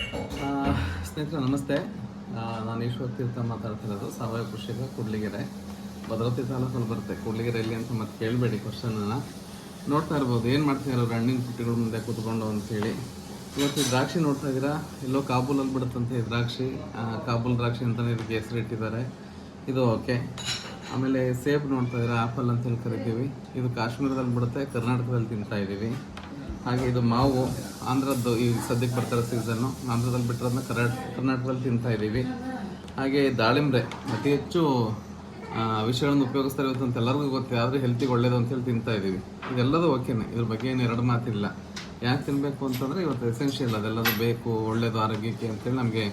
ಸ್ನೇಹಿತರೆ, ನಮಸ್ತೆ. ನಾನು ಈಶ್ವರ ತೀರ್ಥ ಮಾತಾಡ್ತಿರೋದು. ಸಾವಯವ ಕೃಷಿಕ ಕೂಡ್ಲಿಗೆರೆ. ಸಾಲ ತಾಲೂಕಲ್ಲಿ ಬರುತ್ತೆ. ಕೂಡ್ಲಿಗೆರೆ ಎಲ್ಲಿ ಅಂತ ಮತ್ತೆ ಕೇಳಬೇಡಿ ಕ್ವಶನನ್ನು ನೋಡ್ತಾ ಇರ್ಬೋದು. ಏನು ಮಾಡ್ತಿದ್ದಾರೆ ಅವ್ರು ಹಣ್ಣಿನ ಪುಟ್ಟಿಗಳ ಮುಂದೆ ಕೂತ್ಕೊಂಡು ಅಂತೇಳಿ ಇವತ್ತು ದ್ರಾಕ್ಷಿ ನೋಡ್ತಾ ಇದ್ದೀರಾ? ಎಲ್ಲೋ ಕಾಬೂಲಲ್ಲಿ ಬಿಡುತ್ತಂತೆ ದ್ರಾಕ್ಷಿ. ಕಾಬೂಲ್ ದ್ರಾಕ್ಷಿ ಅಂತಲೇ ಇದಕ್ಕೆ ಹೆಸರಿಟ್ಟಿದ್ದಾರೆ ಇದು ಓಕೆ. ಆಮೇಲೆ ಸೇಬ್ ನೋಡ್ತಾ ಇದ್ದೀರಾ? ಆ್ಯಪಲ್ ಅಂತೇಳಿ ಕರಿತೀವಿ ಇದು ಕಾಶ್ಮೀರದಲ್ಲಿ ಬಿಡುತ್ತೆ. ಕರ್ನಾಟಕದಲ್ಲಿ ತಿಂತಾ ಇದ್ದೀವಿ. ಹಾಗೆ ಇದು ಮಾವು. ಆಂಧ್ರದ್ದು ಈ ಸದ್ಯಕ್ಕೆ ಬರ್ತಾರೆ ಸೀಸನ್ನು ಆಂಧ್ರದಲ್ಲಿ ಬಿಟ್ಟಿರೋದನ್ನ ಕರ್ನಾಟಕ ಕರ್ನಾಟಕದಲ್ಲಿ ತಿಂತಾ ಇದ್ದೀವಿ. ಹಾಗೆ ದಾಳಿಂಬೆ ಅತಿ ಹೆಚ್ಚು ವಿಷಯಗಳನ್ನು ಉಪಯೋಗಿಸ್ತಾರೆ ಇವತ್ತು ಅಂತ ಎಲ್ಲರಿಗೂ ಗೊತ್ತಿದೆ ಆದರೆ ಹೆಲ್ತಿಗೆ ಒಳ್ಳೇದು ಅಂತೇಳಿ ತಿಂತಾ ಇದ್ದೀವಿ. ಇದೆಲ್ಲದೂ ಓಕೆನೆ ಇದ್ರ ಬಗ್ಗೆ ಏನು ಎರಡು ಮಾತಿಲ್ಲ. ಯಾಕೆ ತಿನ್ನಬೇಕು ಅಂತಂದರೆ ಇವತ್ತು ಎಸೆನ್ಷಿಯಲ್ ಅದೆಲ್ಲದೂ ಬೇಕು, ಒಳ್ಳೇದು, ಆರೋಗ್ಯಕ್ಕೆ ಅಂತೇಳಿ ನಮಗೆ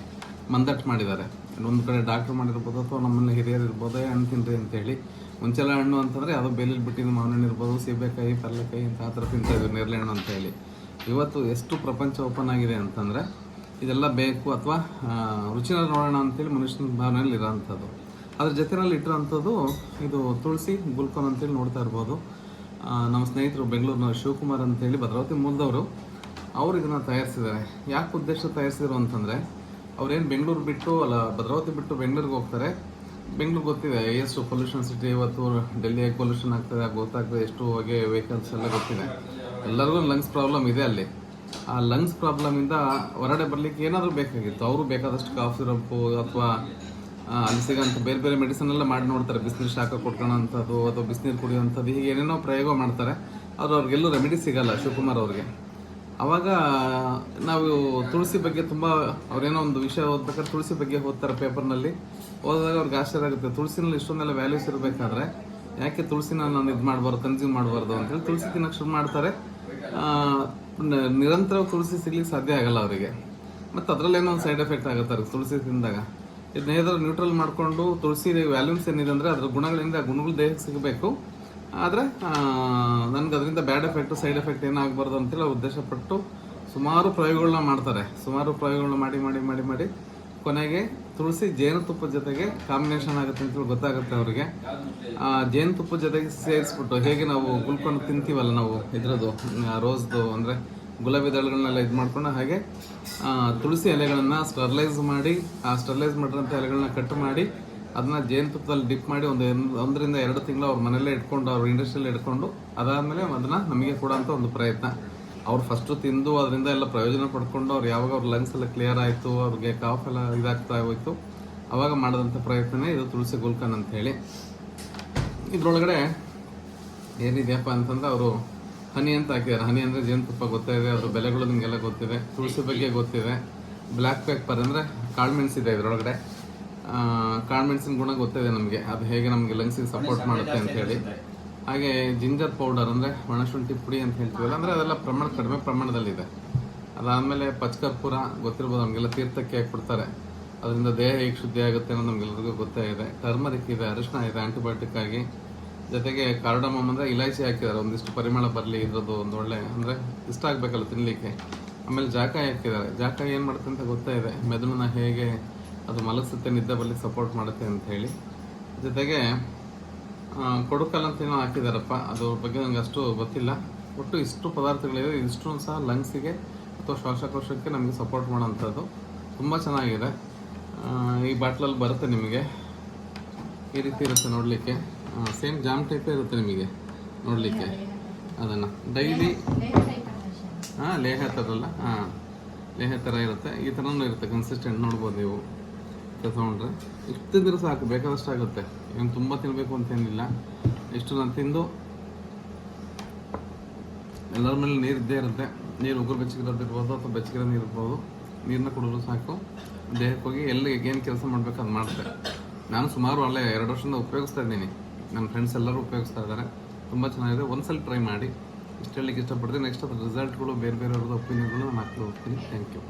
ಮಂದಟ್ಟು ಮಾಡಿದ್ದಾರೆ. ಒಂದು ಕಡೆ ಡಾಕ್ಟ್ರ್ ಮಾಡಿರ್ಬೋದು ಅಥವಾ ನಮ್ಮಲ್ಲಿ ಹಿರಿಯರು ಇರ್ಬೋದು ಹಣ್ಣು ತಿನ್ರಿ ಅಂತೇಳಿ. ಮುಂಚೆಲ್ಲ ಹಣ್ಣು ಅಂತಂದರೆ ಅದು ಬೇಲಿಲಿ ಬಿಟ್ಟಿದ್ದು ಮಾವಿನ ಹಣ್ಣು ಇರ್ಬೋದು, ಸೀಬೆಕಾಯಿ, ಪಲ್ಲೆಕಾಯಿ ಅಂತ ಆ ಥರ ತಿಂತಾ ಇದ್ವಿ ನೇರಳೆ ಹಣ್ಣು ಅಂತ ಹೇಳಿ ಇವತ್ತು ಎಷ್ಟು ಪ್ರಪಂಚ ಓಪನ್ ಆಗಿದೆ ಅಂತಂದರೆ ಇದೆಲ್ಲ ಬೇಕು ಅಥವಾ ರುಚಿನ ನೋಡೋಣ ಅಂತೇಳಿ ಮನುಷ್ಯನ ಭಾವನೆಯಲ್ಲಿ ಇರೋವಂಥದ್ದು ಅದ್ರ ಜೊತೆನಲ್ಲಿ ಇಟ್ಟಿರೋಂಥದ್ದು ಇದು ತುಳಸಿ, ಗುಲ್ಕನ್ ಅಂತೇಳಿ ನೋಡ್ತಾ ಇರ್ಬೋದು. ನಮ್ಮ ಸ್ನೇಹಿತರು ಬೆಂಗಳೂರಿನ ಶಿವಕುಮಾರ್ ಅಂತೇಳಿ ಭದ್ರಾವತಿ ಮೂಲದವರು, ಅವರು ಇದನ್ನು ತಯಾರಿಸಿದ್ದಾರೆ. ಯಾಕೆ ಉದ್ದೇಶ ತಯಾರಿಸಿದ್ರು ಅಂತಂದರೆ ಅವ್ರೇನು ಬೆಂಗಳೂರು ಬಿಟ್ಟು, ಅಲ್ಲ, ಭದ್ರಾವತಿ ಬಿಟ್ಟು ಬೆಂಗಳೂರಿಗೆ ಹೋಗ್ತಾರೆ. ಬೆಂಗಳೂರು ಗೊತ್ತಿದೆ ಎಷ್ಟು ಪೊಲ್ಯೂಷನ್ ಸಿಟಿ ಇವತ್ತು ಡೆಲ್ಲಿಯಾಗಿ ಪೊಲ್ಯೂಷನ್ ಆಗ್ತದೆ, ಆಗ ಗೊತ್ತಾಗ್ತದೆ ಎಷ್ಟು ಹೊಗೆ ವೆಹಿಕಲ್ಸ್ ಎಲ್ಲ ಗೊತ್ತಿದೆ. ಎಲ್ಲರಿಗೂ ಲಂಗ್ಸ್ ಪ್ರಾಬ್ಲಮ್ ಇದೆ ಅಲ್ಲಿ. ಆ ಲಂಗ್ಸ್ ಪ್ರಾಬ್ಲಮಿಂದ ಹೊರಗಡೆ ಬರಲಿಕ್ಕೆ ಏನಾದರೂ ಬೇಕಾಗಿತ್ತು. ಅವರು ಬೇಕಾದಷ್ಟು ಕಾಫ್ ಸಿರಪ್ಪು ಅಥವಾ ಅಲ್ಲಿ ಸಿಗೋಂಥ ಬೇರೆ ಬೇರೆ ಮೆಡಿಸಿನ್ ಎಲ್ಲ ಮಾಡಿ ನೋಡ್ತಾರೆ. ಬಿಸಿನೀರು ಶಾಖ ಕೊಟ್ಕೊಳ್ಳೋಂಥದ್ದು ಅಥವಾ ಬಿಸಿನೀರು ಕುಡಿಯೋಂಥದ್ದು ಹೀಗೆ ಏನೇನೋ ಪ್ರಯೋಗ ಮಾಡ್ತಾರೆ. ಆದರೆ ಅವ್ರಿಗೆಲ್ಲೂ ರೆಮಿಡಿ ಸಿಗಲ್ಲ ಶಿವಕುಮಾರ್ ಅವ್ರಿಗೆ. ಅವಾಗ ನಾವು ತುಳಸಿ ಬಗ್ಗೆ ತುಂಬ ಅವ್ರೇನೋ ಒಂದು ವಿಷಯ ಓದ್ಬೇಕಾದ್ರೆ ತುಳಸಿ ಬಗ್ಗೆ ಓದ್ತಾರೆ ಪೇಪರ್ನಲ್ಲಿ. ಓದಿದಾಗ ಅವ್ರಿಗೆ ಆಶ್ಚರ್ಯ ಆಗುತ್ತೆ. ತುಳಸಿನಲ್ಲಿ ಇಷ್ಟೊಂದೆಲ್ಲ ವ್ಯಾಲ್ಯೂಸ್ ಇರಬೇಕಾದ್ರೆ ಯಾಕೆ ತುಳಸಿನ ನಾನು ಇದು ಮಾಡಬಾರ್ದು ಕನ್ಸ್ಯೂಮ್ ಮಾಡಬಾರ್ದು ಅಂತೇಳಿ ತುಳಸಿ ತಿನ್ನಕ್ಕೆ ಶುರು ಮಾಡ್ತಾರೆ. ನಿರಂತರ ತುಳಸಿ ಸಿಗ್ಲಿಕ್ಕೆ ಸಾಧ್ಯ ಆಗಲ್ಲ ಅವರಿಗೆ. ಮತ್ತು ಅದರಲ್ಲೇನೋ ಒಂದು ಸೈಡ್ ಎಫೆಕ್ಟ್ ಆಗುತ್ತೆ ಅವ್ರಿಗೆ ತುಳಸಿ ತಿಂದಾಗ. ಇದನ್ನ ನ್ಯೂಟ್ರಲ್ ಮಾಡಿಕೊಂಡು ತುಳಸಿ ವ್ಯಾಲ್ಯೂಮ್ಸ್ ಏನಿದೆ ಅಂದರೆ ಅದ್ರ ಗುಣಗಳಿಂದ ಆ ಗುಣಗಳು ದೇಹಕ್ಕೆ ಸಿಗಬೇಕು. ಆದರೆ ನನಗೆ ಅದರಿಂದ ಬ್ಯಾಡ್ ಎಫೆಕ್ಟ್ ಸೈಡ್ ಎಫೆಕ್ಟ್ ಏನಾಗಬಾರ್ದು ಅಂತೇಳಿ ಉದ್ದೇಶಪಟ್ಟು ಸುಮಾರು ಪ್ರಯೋಗಗಳನ್ನ ಮಾಡ್ತಾರೆ. ಸುಮಾರು ಪ್ರಯೋಗಗಳನ್ನ ಮಾಡಿ ಮಾಡಿ ಮಾಡಿ ಮಾಡಿ ಕೊನೆಗೆ ತುಳಸಿ ಜೇನುತುಪ್ಪದ ಜೊತೆಗೆ ಕಾಂಬಿನೇಷನ್ ಆಗುತ್ತೆ ಅಂತೇಳಿ ಗೊತ್ತಾಗುತ್ತೆ ಅವರಿಗೆ. ಆ ಜೇನುತುಪ್ಪದ ಜೊತೆಗೆ ಸೇರಿಸ್ಬಿಟ್ಟು ಹೇಗೆ ನಾವು ಗುಲ್ಕೊಂಡು ತಿಂತೀವಲ್ಲ ನಾವು ಇದ್ರದ್ದು ರೋಸ್ದು ಅಂದರೆ ಗುಲಾಬಿ ದಳಗಳನ್ನೆಲ್ಲ ಇದು ಮಾಡ್ಕೊಂಡು ಹಾಗೆ ತುಳಸಿ ಎಲೆಗಳನ್ನು ಸ್ಟರ್ಲೈಸ್ ಮಾಡಿ, ಆ ಸ್ಟರ್ಲೈಸ್ ಮಾಡಿರೋಂಥ ಎಲೆಗಳನ್ನ ಕಟ್ ಮಾಡಿ ಅದನ್ನ ಜೇನುತುಪ್ಪದಲ್ಲಿ ಡಿಪ್ ಮಾಡಿ ಒಂದು ಒಂದರಿಂದ ಎರಡು ತಿಂಗಳು ಅವ್ರ ಮನೆಯಲ್ಲೇ ಇಟ್ಕೊಂಡು, ಅವ್ರ ಇಂಡಸ್ಟ್ರಿಯಲ್ಲಿ ಇಟ್ಕೊಂಡು, ಅದಾದಮೇಲೆ ಅದನ್ನ ನಮಗೆ ಕೊಡೋಂಥ ಒಂದು ಪ್ರಯತ್ನ. ಅವ್ರು ಫಸ್ಟು ತಿಂದು ಅದರಿಂದ ಎಲ್ಲ ಪ್ರಯೋಜನ ಪಡ್ಕೊಂಡು ಅವ್ರು ಯಾವಾಗ ಅವ್ರ ಲಂಗ್ಸ್ ಎಲ್ಲ ಕ್ಲಿಯರ್ ಆಯಿತು, ಅವ್ರಿಗೆ ಕಾಫ್ ಎಲ್ಲ ಇದಾಗ್ತಾ ಹೋಯಿತು, ಅವಾಗ ಮಾಡಿದಂಥ ಪ್ರಯತ್ನನೇ ಇದು ತುಳಸಿ ಗುಲ್ಕನ್ ಅಂತ ಹೇಳಿ. ಇದ್ರೊಳಗಡೆ ಏನಿದೆಯಪ್ಪ ಅಂತಂದ್ರೆ ಅವರು ಹನಿ ಅಂತ ಹಾಕಿದ್ದಾರೆ. ಹನಿ ಅಂದರೆ ಜೇನುತುಪ್ಪ ಗೊತ್ತಿದೆ, ಅದ್ರ ಬೆಲೆಗಳು ನಿಮಗೆಲ್ಲ ಗೊತ್ತಿದೆ, ತುಳಸಿ ಬಗ್ಗೆ ಗೊತ್ತಿದೆ. ಬ್ಲ್ಯಾಕ್ ಪೇಪರ್ ಅಂದರೆ ಕಾಳು ಮೆಣಸಿದೆ ಇದರೊಳಗಡೆ. ಕಾಳುಮೆಣಸಿನ ಗುಣ ಗೊತ್ತಿದೆ ನಮಗೆ. ಅದು ಹೇಗೆ ನಮಗೆ ಲಂಗ್ಸಿಗೆ ಸಪೋರ್ಟ್ ಮಾಡುತ್ತೆ ಅಂತ ಹೇಳಿ. ಹಾಗೆ ಜಿಂಜರ್ ಪೌಡರ್ ಅಂದರೆ ಒಣಶುಂಠಿ ಪುಡಿ ಅಂತ ಹೇಳ್ತೀವಲ್ಲ, ಅಂದರೆ ಅದೆಲ್ಲ ಪ್ರಮಾಣ ಕಡಿಮೆ ಪ್ರಮಾಣದಲ್ಲಿದೆ. ಅದಾದಮೇಲೆ ಪಚ್ಕರ್ಪುರ ಗೊತ್ತಿರ್ಬೋದು, ನಮಗೆಲ್ಲ ತೀರ್ಥಕ್ಕೆ ಹಾಕ್ಬಿಡ್ತಾರೆ. ಅದರಿಂದ ದೇಹ ಹೇಗೆ ಶುದ್ಧಿ ಆಗುತ್ತೆ ಅನ್ನೋದು ನಮಗೆಲ್ಲರಿಗೂ ಗೊತ್ತೇ ಇದೆ. ಟರ್ಮರಿಕ್ ಇದೆ ಅರಿಶಿನ ಇದೆ ಆಂಟಿಬಯೋಟಿಕ್ ಆಗಿ. ಜೊತೆಗೆ ಕಾರ್ಡಮಮ್ ಅಂದರೆ ಇಲಾಚಿ ಹಾಕಿದ್ದಾರೆ, ಒಂದಿಷ್ಟು ಪರಿಮಳ ಬರಲಿ ಇರೋದು ಒಂದು ಒಳ್ಳೆ, ಅಂದರೆ ಇಷ್ಟ ಆಗಬೇಕಲ್ಲ ತಿನ್ನಲಿಕ್ಕೆ ಆಮೇಲೆ ಜಾಕಾಯಿ ಹಾಕಿದ್ದಾರೆ. ಜಾಕಾಯಿ ಏನು ಮಾಡುತ್ತೆ ಅಂತ ಗೊತ್ತೇ ಇದೆ. ಮೆದುಳನ್ನ ಹೇಗೆ ಅದು ಮಲಗಿಸುತ್ತೆ ನಿದ್ದೆ ಬರ್ಲಿಕ್ಕೆ ಸಪೋರ್ಟ್ ಮಾಡುತ್ತೆ ಅಂತ ಹೇಳಿ. ಜೊತೆಗೆ ಕೊಡುಕಲ್ ಅಂತ ಏನೋ ಹಾಕಿದಾರಪ್ಪ ಅದ್ರ ಬಗ್ಗೆ ನನಗೆ ಅಷ್ಟು ಗೊತ್ತಿಲ್ಲ. ಒಟ್ಟು ಇಷ್ಟು ಪದಾರ್ಥಗಳಿದೆ ಇಷ್ಟು ಸಹ ಲಂಗ್ಸಿಗೆ ಅಥವಾ ಶ್ವಾಸಕೋಶಕ್ಕೆ ನಮಗೆ ಸಪೋರ್ಟ್ ಮಾಡೋಂಥದ್ದು. ತುಂಬ ಚೆನ್ನಾಗಿದೆ. ಈ ಬಾಟ್ಲಲ್ಲಿ ಬರುತ್ತೆ ನಿಮಗೆ. ಈ ರೀತಿ ಇರುತ್ತೆ ನೋಡಲಿಕ್ಕೆ. ಸೇಮ್ ಜಾಮ್ ಟೈಪೇ ಇರುತ್ತೆ ನಿಮಗೆ ನೋಡಲಿಕ್ಕೆ. ಅದನ್ನು. ಡೈಲಿ ಹಾಂ ಲೇಹ ಥರಲ್ಲ ಹಾಂ ಲೇಹ ಥರ ಇರುತ್ತೆ. ಈ ಥರನೂ ಇರುತ್ತೆ ಕನ್ಸಿಸ್ಟೆಂಟ್ ನೋಡ್ಬೋದು ನೀವು. ತೊಗೊಂಡ್ರೆ ಇಷ್ಟು ತಿಂದರೆ ಸಾಕು, ಬೇಕಾದಷ್ಟು ಆಗುತ್ತೆ. ಏನು ತುಂಬ ತಿನ್ನಬೇಕು ಅಂತೇನಿಲ್ಲ ಇಷ್ಟು ನಾನು ತಿಂದು ಎಲ್ಲರ ಮೇಲೆ ನೀರು ಇದ್ದೇ ಇರುತ್ತೆ. ನೀರು ಉಗುರು ಬೆಚ್ಚಗಿರೋದಿರ್ಬೋದು ಅಥವಾ ಬೆಚ್ಚಗಿರೋ ನೀರು ಇರ್ಬೋದು. ನೀರನ್ನ ಕುಡಿದ್ರು ಸಾಕು. ದೇಹಕ್ಕೆ ಹೋಗಿ ಎಲ್ಲಿ ಏನು ಕೆಲಸ ಮಾಡಬೇಕು ಅದು ಮಾಡ್ತಾರೆ ನಾನು ಸುಮಾರು ಅಲ್ಲೇ ಎರಡು ವರ್ಷದಿಂದ ಉಪಯೋಗಿಸ್ತಾ ಇದ್ದೀನಿ. ನನ್ನ ಫ್ರೆಂಡ್ಸ್ ಎಲ್ಲರೂ ಉಪಯೋಗಿಸ್ತಾ ಇದ್ದಾರೆ. ತುಂಬ ಚೆನ್ನಾಗಿದೆ. ಒಂದ್ಸಲ ಟ್ರೈ ಮಾಡಿ. ಇಷ್ಟು ಹೇಳಲಿಕ್ಕೆ ಇಷ್ಟಪಡ್ತೀನಿ. ನೆಕ್ಸ್ಟ್ ಅದ್ರ ರಿಸಲ್ಟ್ಗಳು ಬೇರೆ ಬೇರೆಯವ್ರದ್ದು ಒಪಿನಿಯನ್ಗಳು ನಾನು ಹಾಕ್ತಾ ಹೋಗ್ತೀನಿ. Thank you